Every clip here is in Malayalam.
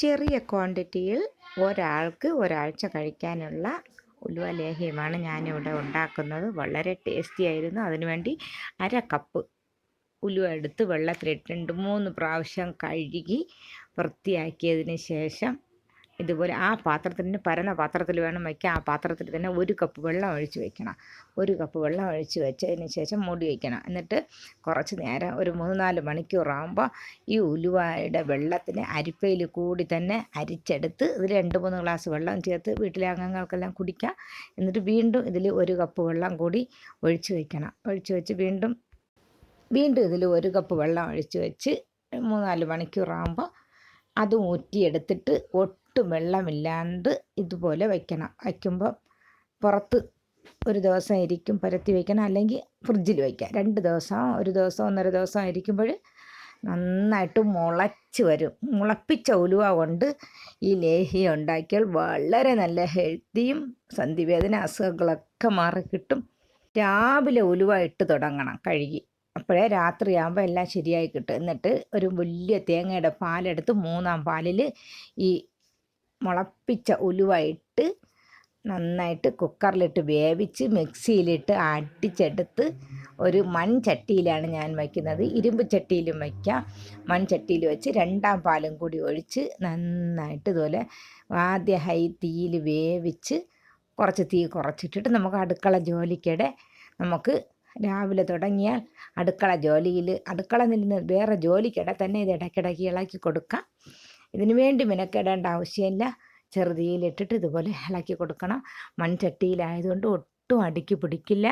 ചെറിയ ക്വാണ്ടിറ്റിയിൽ ഒരാൾക്ക് ഒരാഴ്ച കഴിക്കാനുള്ള ഉലുവ ലേഹ്യമാണ് ഞാനിവിടെ ഉണ്ടാക്കുന്നത്. വളരെ ടേസ്റ്റി ആയിരുന്നു. അതിനുവേണ്ടി അര കപ്പ് ഉലുവ എടുത്ത് വെള്ളത്തിലിട്ട് രണ്ട് മൂന്ന് പ്രാവശ്യം കഴുകി വൃത്തിയാക്കിയതിന് ശേഷം ഇതുപോലെ ആ പാത്രത്തിന് പരന്ന പാത്രത്തിൽ വേണം വയ്ക്കാൻ. ആ പാത്രത്തിൽ തന്നെ ഒരു കപ്പ് വെള്ളം ഒഴിച്ച് വയ്ക്കണം. ഒരു കപ്പ് വെള്ളം ഒഴിച്ച് വെച്ചതിന് ശേഷം മൂടി വയ്ക്കണം. എന്നിട്ട് കുറച്ച് നേരം ഒരു മൂന്ന് നാല് മണിക്കൂറാകുമ്പോൾ ഈ ഉലുവയുടെ വെള്ളത്തിന് അരിപ്പയിൽ കൂടി തന്നെ അരിച്ചെടുത്ത് ഇതിൽ രണ്ട് മൂന്ന് ഗ്ലാസ് വെള്ളം ചേർത്ത് വീട്ടിലെ അംഗങ്ങൾക്കെല്ലാം കുടിക്കാം. എന്നിട്ട് വീണ്ടും ഇതിൽ ഒരു കപ്പ് വെള്ളം കൂടി ഒഴിച്ച് വയ്ക്കണം. ഒഴിച്ച് വെച്ച് വീണ്ടും വീണ്ടും ഇതിൽ ഒരു കപ്പ് വെള്ളം ഒഴിച്ച് വെച്ച് മൂന്നാൽ മണിക്കൂറാകുമ്പോൾ അത് ഊറ്റിയെടുത്തിട്ട് ഒട്ടും വെള്ളമില്ലാണ്ട് ഇതുപോലെ വയ്ക്കണം. വയ്ക്കുമ്പോൾ പുറത്ത് ഒരു ദിവസം ആയിരിക്കും പരത്തി വയ്ക്കണം. അല്ലെങ്കിൽ ഫ്രിഡ്ജിൽ വയ്ക്കാം. രണ്ട് ദിവസം ഒരു ദിവസം ഒന്നര ദിവസം ഇരിക്കുമ്പോൾ നന്നായിട്ട് മുളച്ച് വരും. മുളപ്പിച്ച ഉലുവ കൊണ്ട് ഈ ലേഹ്യം ഉണ്ടാക്കിയാൽ വളരെ നല്ല ഹെൽത്തിയും സന്ധിവേദന അസുഖങ്ങളൊക്കെ മാറി കിട്ടും. രാവിലെ ഉലുവ ഇട്ട് തുടങ്ങണം കഴുകി. അപ്പോഴേ രാത്രിയാകുമ്പോൾ എല്ലാം ശരിയായി കിട്ടും. എന്നിട്ട് ഒരു വലിയ തേങ്ങയുടെ പാലെടുത്ത് മൂന്നാം പാലിൽ ഈ മുളപ്പിച്ച ഉലുവ ഇട്ട് നന്നായിട്ട് കുക്കറിലിട്ട് വേവിച്ച് മിക്സിയിലിട്ട് അടിച്ചെടുത്ത് ഒരു മൺചട്ടിയിലാണ് ഞാൻ വയ്ക്കുന്നത്. ഇരുമ്പ് ചട്ടിയിലും വയ്ക്കാം. മൺചട്ടിയിൽ വെച്ച് രണ്ടാം പാലും കൂടി ഒഴിച്ച് നന്നായിട്ട് ഇതുപോലെ ആദ്യ ഹൈ തീയിൽ വേവിച്ച് കുറച്ച് തീ കുറച്ചിട്ടിട്ട് നമുക്ക് അടുക്കള ജോലിക്കിടെ നമുക്ക് രാവിലെ തുടങ്ങിയാൽ അടുക്കള ജോലിയിൽ അടുക്കള നിന്ന് വേറെ ജോലിക്കിടെ തന്നെ ഇത് ഇടയ്ക്കിടയ്ക്ക് ഇളക്കി കൊടുക്കാം. ഇതിനു വേണ്ടി മെനക്കെടേണ്ട ആവശ്യമില്ല. ചെറുതീയിലിട്ടിട്ട് ഇതുപോലെ ഇളക്കി കൊടുക്കണം. മൺചട്ടിയിലായതുകൊണ്ട് ഒട്ടും അടുക്കി പിടിക്കില്ല.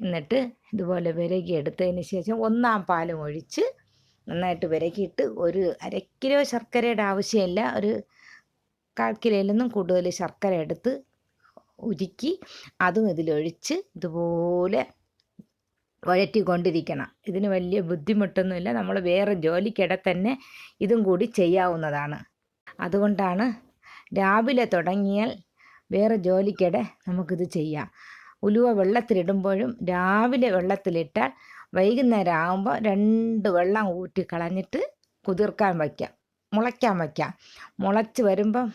എന്നിട്ട് ഇതുപോലെ വിരകി എടുത്തതിന് ശേഷം ഒന്നാം പാലും ഒഴിച്ച് നന്നായിട്ട് വിരകിയിട്ട് ഒരു അര കിലോ ശർക്കരയുടെ ആവശ്യമില്ല. ഒരു കാൽ നിന്നും കൂടുതൽ ശർക്കര എടുത്ത് ഉരുക്കി അതും ഇതിലൊഴിച്ച് ഇതുപോലെ വഴറ്റിക്കൊണ്ടിരിക്കണം. ഇതിന് വലിയ ബുദ്ധിമുട്ടൊന്നുമില്ല. നമ്മൾ വേറെ ജോലിക്കിടെ തന്നെ ഇതും കൂടി ചെയ്യാവുന്നതാണ്. അതുകൊണ്ടാണ് രാവിലെ തുടങ്ങിയാൽ വേറെ ജോലിക്കിടെ നമുക്കിത് ചെയ്യാം. ഉലുവ വെള്ളത്തിലിടുമ്പോഴും രാവിലെ വെള്ളത്തിലിട്ടാൽ വൈകുന്നേരം ആകുമ്പോൾ രണ്ട് വെള്ളം ഊറ്റി കളഞ്ഞിട്ട് കുതിർക്കാൻ വയ്ക്കാം. മുളയ്ക്കാൻ വയ്ക്കാം. മുളച്ച് വരുമ്പം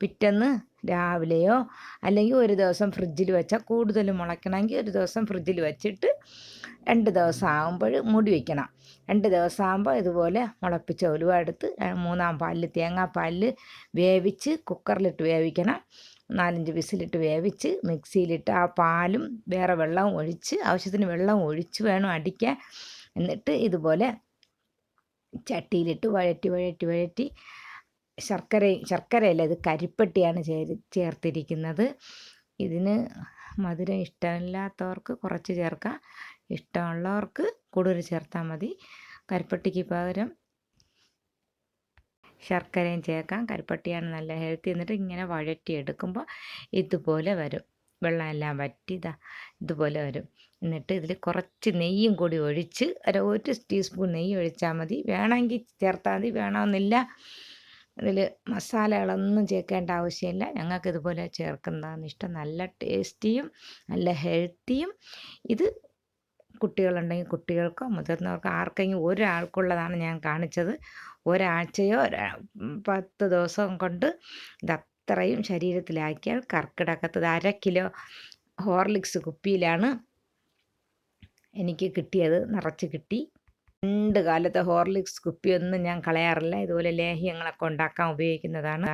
പിറ്റേന്ന് രാവിലെയോ അല്ലെങ്കിൽ ഒരു ദിവസം ഫ്രിഡ്ജിൽ വെച്ചാൽ കൂടുതൽ മുളയ്ക്കണമെങ്കിൽ ഒരു ദിവസം ഫ്രിഡ്ജിൽ വെച്ചിട്ട് രണ്ട് ദിവസം ആകുമ്പോൾ മൂടി വയ്ക്കണം രണ്ട് ദിവസം ആകുമ്പോൾ ഇതുപോലെ മുളപ്പിച്ച ഉലുവ എടുത്ത് മൂന്നാം പാലിൽ തേങ്ങാപ്പാലിൽ വേവിച്ച് കുക്കറിലിട്ട് വേവിക്കണം. നാലഞ്ച് വിസിലിട്ട് വേവിച്ച് മിക്സിയിലിട്ട് ആ പാലും വേറെ വെള്ളവും ഒഴിച്ച് ആവശ്യത്തിന് വെള്ളം ഒഴിച്ച് വേണം അടിക്കാൻ. എന്നിട്ട് ഇതുപോലെ ചട്ടിയിലിട്ട് വഴറ്റി വഴറ്റി വഴറ്റി ശർക്കര ശർക്കരയല്ല ഇത് കരിപ്പെട്ടിയാണ് ചേർ ചേർത്തിരിക്കുന്നത്. ഇതിന് മധുരം ഇഷ്ടമില്ലാത്തവർക്ക് കുറച്ച് ചേർക്കാം. ഇഷ്ടമുള്ളവർക്ക് കൂടുതൽ ചേർത്താൽ മതി. കരിപ്പട്ടിക്ക് പകരം ശർക്കരയും ചേർക്കാം. കരിപ്പട്ടിയാണ് നല്ല ഹെൽത്തി എന്നിട്ട് ഇങ്ങനെ വഴറ്റിയെടുക്കുമ്പോൾ ഇതുപോലെ വരും. വെള്ളമെല്ലാം വറ്റി ഇതാ ഇതുപോലെ വരും. എന്നിട്ട് ഇതിൽ കുറച്ച് നെയ്യും കൂടി ഒഴിച്ച് ഒരു ഒരു ടീസ്പൂൺ നെയ്യ് ഒഴിച്ചാൽ മതി. വേണമെങ്കിൽ ചേർത്താൽ മതി. വേണമെന്നില്ല ഇതിൽ മസാലകളൊന്നും ചേർക്കേണ്ട ആവശ്യമില്ല. ഞങ്ങൾക്ക് ഇതുപോലെ ചേർക്കുന്നതാണ് ഇഷ്ടം. നല്ല ടേസ്റ്റിയും നല്ല ഹെൽത്തിയും ഇത് കുട്ടികളുണ്ടെങ്കിൽ കുട്ടികൾക്കോ മുതിർന്നവർക്കോ ആർക്കെങ്കിലും ഒരാൾക്കുള്ളതാണ് ഞാൻ കാണിച്ചത്. ഒരാഴ്ചയോ പത്ത് ദിവസം കൊണ്ട് ഇത് അത്രയും ശരീരത്തിലാക്കിയാൽ കർക്കിടകത്ത് അര കിലോ ഹോർലിക്സ് കുപ്പിയിലാണ് എനിക്ക് കിട്ടിയത്. നിറച്ച് കിട്ടി. പണ്ട് കാലത്തെ ഹോർലിക്സ് കുപ്പിയൊന്നും ഞാൻ കളയാറില്ല. ഇതുപോലെ ലേഹ്യങ്ങളൊക്കെ ഉണ്ടാക്കാൻ ഉപയോഗിക്കുന്നതാണ്.